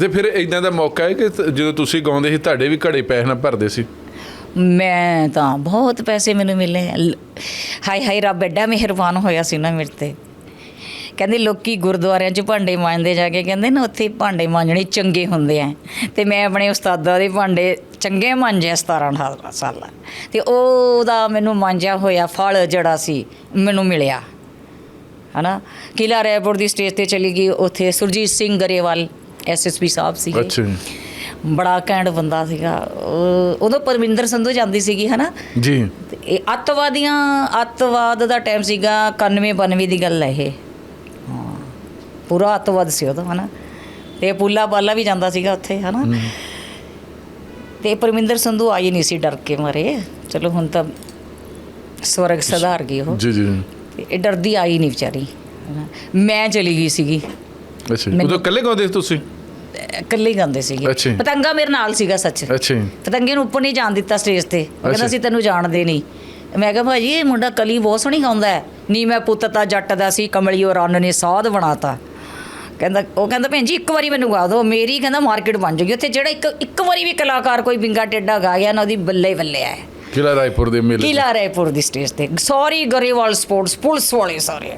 ਤੇ ਫਿਰ ਇਦਾਂ ਦਾ ਮੌਕਾ ਹੈ ਕਿ ਜਦੋਂ ਤੁਸੀਂ ਗਾਉਂਦੇ ਸੀ, ਤੁਹਾਡੇ ਵੀ ਘੜੇ ਪੈਸੇ ਨਾਲ ਭਰਦੇ ਸੀ? ਮੈਂ ਤਾਂ ਬਹੁਤ ਪੈਸੇ ਮੈਨੂੰ ਮਿਲੇ। ਹਾਏ ਹਾਏ ਰੱਬ, ਐਡਾ ਮਿਹਰਬਾਨ ਹੋਇਆ ਸੀ ਨਾ ਮੇਰੇ ਤੇ। ਕਹਿੰਦੇ ਲੋਕੀ ਗੁਰਦੁਆਰਿਆਂ 'ਚ ਭਾਂਡੇ ਮਾਂਜਦੇ ਜਾ ਕੇ, ਕਹਿੰਦੇ ਨਾ ਉੱਥੇ ਭਾਂਡੇ ਮਾਂਜਣੇ ਚੰਗੇ ਹੁੰਦੇ ਆ। ਤੇ ਮੈਂ ਆਪਣੇ ਉਸਤਾਦਾਂ ਦੇ ਭਾਂਡੇ ਚੰਗੇ ਮਾਂਜੇ 17 18 ਸਾਲਾਂ। ਤੇ ਉਹਦਾ ਮੈਨੂੰ ਮਾਂਜਿਆ ਹੋਇਆ ਫਲ ਜਿਹੜਾ ਸੀ, ਮੈਨੂੰ ਮਿਲਿਆ। ਹਨਾ? ਕਿਲਾ ਰੈਪੁਰ ਦੀ ਸਟੇਜ ਤੇ ਚਲੀ ਗਈ, ਉੱਥੇ ਸੁਰਜੀਤ ਸਿੰਘ ਗਰੇਵਾਲ ਐਸਐਸਪੀ ਸਾਹਿਬ ਸੀਗੇ। ਅੱਛਾ ਜੀ। ਬੜਾ ਕੈਂਡ ਬੰਦਾ ਸੀਗਾ। ਉਹ- ਉਦੋਂ ਪਰਮਿੰਦਰ ਸੰਧੂ ਜਾਂਦੀ ਸੀਗੀ ਹਨਾ? ਜੀ। ਤੇ ਇਹ ਅੱਤਵਾਦੀਆਂ ਅੱਤਵਾਦ ਦਾ ਟਾਈਮ ਸੀਗਾ 91 92 ਦੀ ਗੱਲ ਹੈ ਇਹ। ਹਾਂ। ਪੂਰਾ ਅੱਤਵਾਦ ਸੀ ਉਦੋਂ ਹਨਾ? ਤੇ ਪੁੱਲਾ ਪਾਲਾ ਵੀ ਜਾਂਦਾ ਸੀਗਾ ਉੱਥੇ ਹਨਾ? ਤੇ ਪਰਮਿੰਦਰ ਸੰਧੂ ਆਈ ਨਹੀਂ ਸੀ ਡਰ ਕੇ ਮਾਰੇ। ਚਲੋ ਹੁਣ ਤਾਂ ਸਵਰਗ ਸੁਧਾਰ ਗਈ ਉਹ। ਜੀ ਜੀ। ਤੇ ਇਹ ਡਰਦੀ ਆਈ ਨਹੀਂ ਵਿਚਾਰੀ ਹਨਾ। ਮੈਂ ਚਲੀ ਗਈ ਸੀਗੀ। ਅੱਛਾ ਜੀ। ਮੈਨੂੰ- ਉਦੋਂ ਇਕੱਲੇ ਗਾਉਂਦੇ ਸੀ ਤੁਸੀਂ? ਇਕੱਲੇ ਹੀ ਗਾਉਂਦੇ ਸੀਗੇ। ਜੀ। ਪਤੰਗਾ ਮੇਰੇ ਨਾਲ ਸੀਗਾ ਸੱਚ। ਅੱਛਾ ਜੀ। ਪਤੰਗੇ ਨੂੰ ਉੱਪਰ ਨਹੀਂ ਜਾਣ ਦਿੱਤਾ ਸਟੇਜ ਤੇ। ਉਹ ਕਹਿੰਦਾ। ਅਸੀਂ ਤੈਨੂੰ ਜਾਣਦੇ ਨਹੀਂ। ਮੈਂ ਕਿਹਾ ਭਾਜੀ ਇਹ ਮੁੰਡਾ ਕਲੀ ਬਹੁਤ ਸੋਹਣੀ ਗਾਉਂਦਾ ਹੈ। ਨੀ ਮੈਂ ਪੁੱਤ ਤਾਂ ਜੱਟ ਦਾ ਸੀ ਕਮਲੀਓ ਰੰਨ ਨੇ ਸਾਧ ਬਣਾਤਾ। ਕਹਿੰਦਾ ਉਹ ਕਹਿੰਦਾ ਭੈਣ ਜੀ ਇੱਕ ਵਾਰੀ ਮੈਨੂੰ ਗਾ ਦਿਓ। ਮੇਰੀ ਕਹਿੰਦਾ ਮਾਰਕੀਟ ਬਣ ਜੂਗੀ। ਉੱਥੇ ਜਿਹੜਾ ਇੱਕ ਇੱਕ ਵਾਰੀ ਵੀ ਕਲਾਕਾਰ ਕੋਈ ਬਿੰਗਾ ਟੇਡਾ ਗਾ ਗਿਆ ਨਾ ਉਹਦੀ ਬੱਲੇ ਬੱਲੇ ਹੈ। ਕਿਲਾ ਰਾਏਪੁਰ ਦੇ ਮੇਲੇ। ਕਿਲਾ ਰਾਏਪੁਰ ਦੀ ਸਟੇਜ ਤੇ। ਸੌਰੀ ਗਰੇਵਾਲ ਸਪੋਰਟਸ ਪੁਲਿਸ ਵਾਲੇ ਸਾਰੇ।